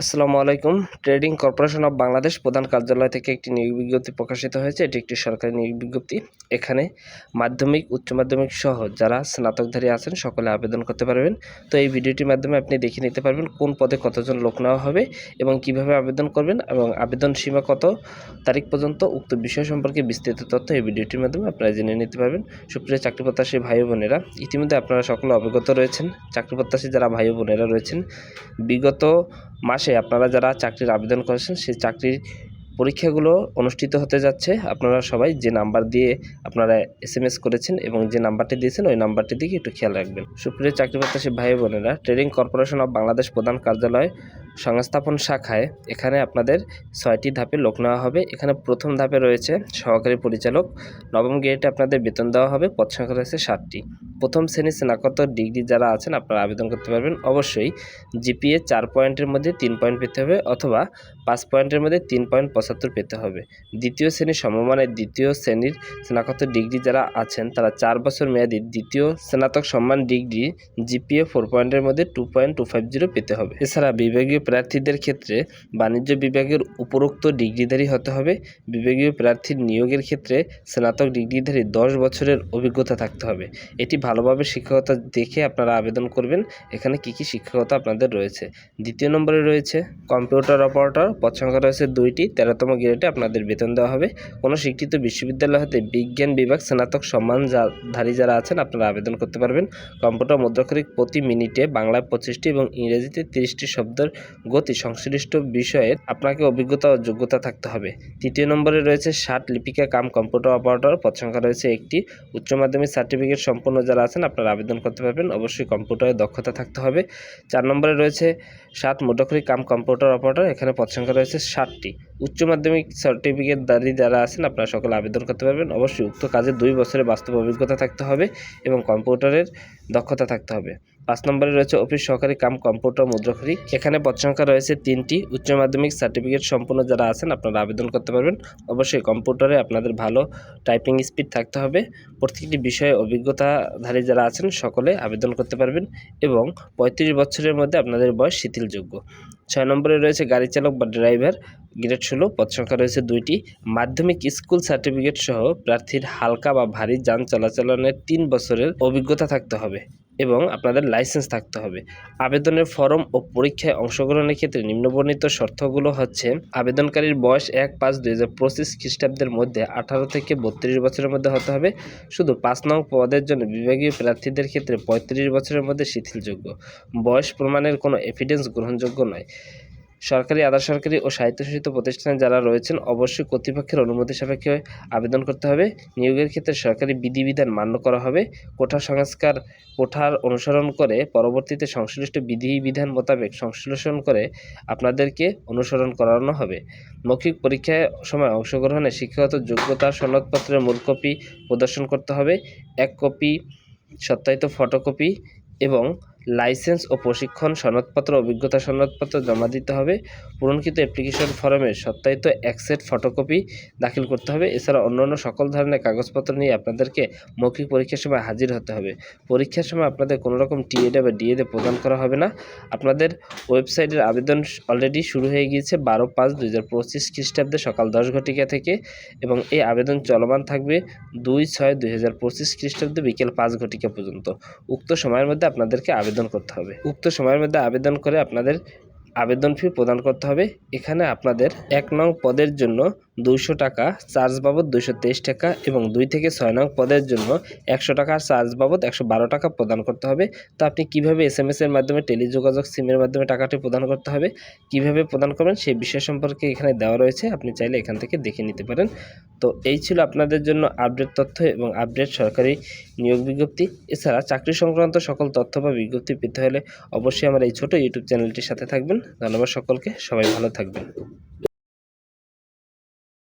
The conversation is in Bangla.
আসসালামু আলাইকুম। ট্রেডিং কর্পোরেশন অফ বাংলাদেশ প্রধান কার্যালয় থেকে একটি নিয়োগ বিজ্ঞপ্তি প্রকাশিত হয়েছে। এটি একটি সরকারি নিয়োগ বিজ্ঞপ্তি। এখানে মাধ্যমিক, উচ্চ মাধ্যমিক সহ যারা স্নাতকধারী আছেন সকলে আবেদন করতে পারবেন। তো এই ভিডিওটির মাধ্যমে আপনি দেখে নিতে পারবেন কোন পদে কতজন লোক নেওয়া হবে এবং কীভাবে আবেদন করবেন এবং আবেদন সীমা কত, তারিখ পর্যন্ত উক্ত বিষয় সম্পর্কে বিস্তৃত তথ্য এই ভিডিওটির মাধ্যমে আপনারা জেনে নিতে পারবেন। সুপ্রিয় চাকরি প্রত্যাশী ভাই বোনেরা, ইতিমধ্যে আপনারা সকলে অবগত রয়েছেন। চাকরি প্রত্যাশী যারা ভাই বোনেরা রয়েছেন, বিগত মাসে আপনারা যারা চাকরির আবেদন করেছেন, সেই চাকরির পরীক্ষাগুলো অনুষ্ঠিত হতে যাচ্ছে। আপনারা সবাই যে নাম্বার দিয়ে আপনারা এস এম এস করেছেন এবং যে নাম্বারটি দিয়েছেন, ওই নাম্বারটি দিকে একটু খেয়াল রাখবেন। সুপ্রিয় চাকরি প্রত্যাশী ভাই বোনেরা ট্রেডিং কর্পোরেশন অব বাংলাদেশ প্রধান কার্যালয় সংস্থাপন শাখায় এখানে আপনাদের ছয়টি ধাপে লোক নেওয়া হবে। এখানে প্রথম ধাপে রয়েছে সহকারী পরিচালক। নবম গ্রেডে আপনাদের বেতন দেওয়া হবে, পদ সংখ্যা রয়েছে ষাটটি। প্রথম শ্রেণি স্নাতকোত্তর ডিগ্রি যারা আছেন, আপনারা আবেদন করতে পারবেন। অবশ্যই জিপিএ চার পয়েন্টের মধ্যে তিন পয়েন্ট পেতে হবে অথবা পাঁচ পয়েন্টের মধ্যে তিন পয়েন্ট পঁচাত্তর পেতে হবে। দ্বিতীয় শ্রেণির সমমানের দ্বিতীয় শ্রেণির স্নাতকোত্তর ডিগ্রি যারা আছেন, তারা চার বছর মেয়াদী দ্বিতীয় স্নাতক সম্মান ডিগ্রি জিপিএ ফোর পয়েন্টের মধ্যে two point two five zero পেতে হবে। এছাড়া বিভাগীয় প্রার্থীদের ক্ষেত্রে বাণিজ্য বিভাগের উপরোক্ত ডিগ্রিধারী হতে হবে। বিভাগীয় প্রার্থীর নিয়োগের ক্ষেত্রে স্নাতক ডিগ্রিধারী দশ বছরের অভিজ্ঞতা থাকতে হবে। এটি ভালোভাবে শিক্ষকতা দেখে আপনারা আবেদন করবেন। এখানে কি কি শিক্ষকতা আপনাদের রয়েছে? দ্বিতীয় নম্বরে রয়েছে, কম্পিউটার অপারেটর। সংখ্যা রয়েছে দুইটি। তেরোতম গ্রেডে আপনাদের বেতন দেওয়া হবে। কোনো শিক্ষিত বিশ্ববিদ্যালয় হতে বিজ্ঞান বিভাগ, স্নাতক সম্মান ধারী যারা আছেন, আপনারা আবেদন করতে পারবেন। কম্পিউটার মুদ্রাক্ষরিক প্রতি মিনিটে বাংলায় পঁচিশটি এবং ইংরেজিতে তিরিশটি শব্দের গতি সংশ্লিষ্ট বিষয়ে আপনাকে অভিজ্ঞতা ও যোগ্যতা থাকতে হবে। তৃতীয় নম্বরে রয়েছে ষাট লিপিকা কাম কম্পিউটার অপারেটর। পদ সংখ্যা রয়েছে একটি উচ্চ মাধ্যমিক সার্টিফিকেট সম্পন্ন যারা আছেন, আপনারা আবেদন করতে পারবেন। অবশ্যই কম্পিউটারে দক্ষতা থাকতে হবে। চার নম্বরে রয়েছে সাত মুদ্রাক্ষরিক কাম কম্পিউটার অপারেটর। এখানে পদ সংখ্যা রয়েছে ষাটটি। উচ্চ মাধ্যমিক সার্টিফিকেট দাঁড়ি যারা আছেন, আপনারা সকলে আবেদন করতে পারবেন। অবশ্যই উক্ত কাজে দুই বছরের বাস্তব অভিজ্ঞতা থাকতে হবে এবং কম্পিউটারের দক্ষতা থাকতে হবে। পাঁচ নম্বরে রয়েছে অফিস, সহকারী কাম, কম্পিউটার, মুদ্রাক্ষরী। এখানে পদ সংখ্যা রয়েছে তিনটি। উচ্চ মাধ্যমিক সার্টিফিকেট সম্পূর্ণ যারা আছেন আপনারা আবেদন করতে পারবেন। অবশ্যই কম্পিউটারে আপনাদের ভালো টাইপিং স্পিড থাকতে হবে। প্রত্যেকটি বিষয়ে অভিজ্ঞতাধারী যারা আছেন সকলে আবেদন করতে পারবেন এবং পঁয়ত্রিশ বছরের মধ্যে আপনাদের বয়স শিথিলযোগ্য। ছয় নম্বরে রয়েছে গাড়ি চালক বা ড্রাইভার, গ্রেড ষোলো, পদ সংখ্যা রয়েছে দুইটি। মাধ্যমিক স্কুল সার্টিফিকেট সহ প্রার্থীর হালকা বা ভারী যান চলাচলের তিন বছরের অভিজ্ঞতা থাকতে হবে। এবং আপনাদের লাইসেন্স থাকতে হবে। আবেদনের ফর্ম ও পরীক্ষায় অংশগ্রহণের ক্ষেত্রে নিম্নবর্ণিত শর্তগুলো হচ্ছে, আবেদনকারীর বয়স এক পাঁচ দুই হাজার পঁচিশ খ্রিস্টাব্দের মধ্যে আঠারো থেকে বত্রিশ বছরের মধ্যে হতে হবে। শুধু পাঁচ নং পদের জন্য বিভাগীয় প্রার্থীদের ক্ষেত্রে পঁয়ত্রিশ বছরের মধ্যে শিথিলযোগ্য। বয়স প্রমাণের কোনো এভিডেন্স গ্রহণযোগ্য নয়। সরকারি আধা সরকারি ও স্বায়ত্তশাসিত প্রতিষ্ঠানে যারা রয়েছেন, অবশ্যই কর্তৃপক্ষের অনুমতি সাপেক্ষে আবেদন করতে হবে। নিয়োগের ক্ষেত্রে সরকারি বিধিবিধান মান্য করা হবে। কোঠা সংস্কার কোঠার অনুসরণ করে পরবর্তীতে সংশ্লিষ্ট বিধিবিধান মোতাবেক সংশ্লেষণ করে আপনাদেরকে অনুসরণ করানো হবে। মৌখিক পরীক্ষায় সময় অংশগ্রহণে শিক্ষাগত যোগ্যতা, সনদপত্রের মূল কপি প্রদর্শন করতে হবে। এক কপি, সত্যায়িত ফটোকপি এবং লাইসেন্স ও প্রশিক্ষণ সনদপত্র, অভিজ্ঞতা সনদপত্র জমা দিতে হবে। পূরণকৃত অ্যাপ্লিকেশন ফর্মের সত্যায়িত এক সেট ফটোকপি দাখিল করতে হবে। এছাড়া অন্যান্য সকল ধরনের কাগজপত্র নিয়ে আপনাদেরকে মৌখিক পরীক্ষার সময় হাজির হতে হবে। পরীক্ষার সময় আপনাদের কোনো রকম টিএডে বা ডিএডে প্রদান করা হবে না। আপনাদের ওয়েবসাইটের আবেদন অলরেডি শুরু হয়ে গিয়েছে বারো পাঁচ দুই হাজার পঁচিশ খ্রিস্টাব্দে সকাল দশ ঘটিকা থেকে এবং এই আবেদন চলমান থাকবে দুই ছয় দুই হাজার পঁচিশ খ্রিস্টাব্দে বিকেল পাঁচ ঘটিকা পর্যন্ত। উক্ত সময়ের মধ্যে আপনাদেরকে আবেদন করতে হবে। উক্ত সময়ের মধ্যে আবেদন করে আপনাদের আবেদন ফি প্রদান করতে হবে। এখানে আপনাদের এক নং পদের জন্য দুইশো টাকা চার্জ বাবদ দুইশো তেইশ টাকা এবং দুই থেকে ছয় নং পদের জন্য একশো টাকা চার্জ বাবদ একশো বারো টাকা প্রদান করতে হবে। তো আপনি কীভাবে এস এম এর মাধ্যমে টেলিযোগাযোগ সিমের মাধ্যমে টাকাটি প্রদান করতে হবে, কীভাবে প্রদান করবেন সেই বিষয় সম্পর্কে এখানে দেওয়া রয়েছে। আপনি চাইলে এখান থেকে দেখে নিতে পারেন। তো এই ছিল আপনাদের জন্য আপডেট তথ্য এবং আপডেট সরকারি নিয়োগ বিজ্ঞপ্তি। এছাড়া চাকরি সংক্রান্ত সকল তথ্য বা বিজ্ঞপ্তি পেতে হলে অবশ্যই আমার এই ছোট ইউটিউব চ্যানেলটির সাথে থাকবেন। ধন্যবাদ সকলকে, সবাই ভালো থাকবেন।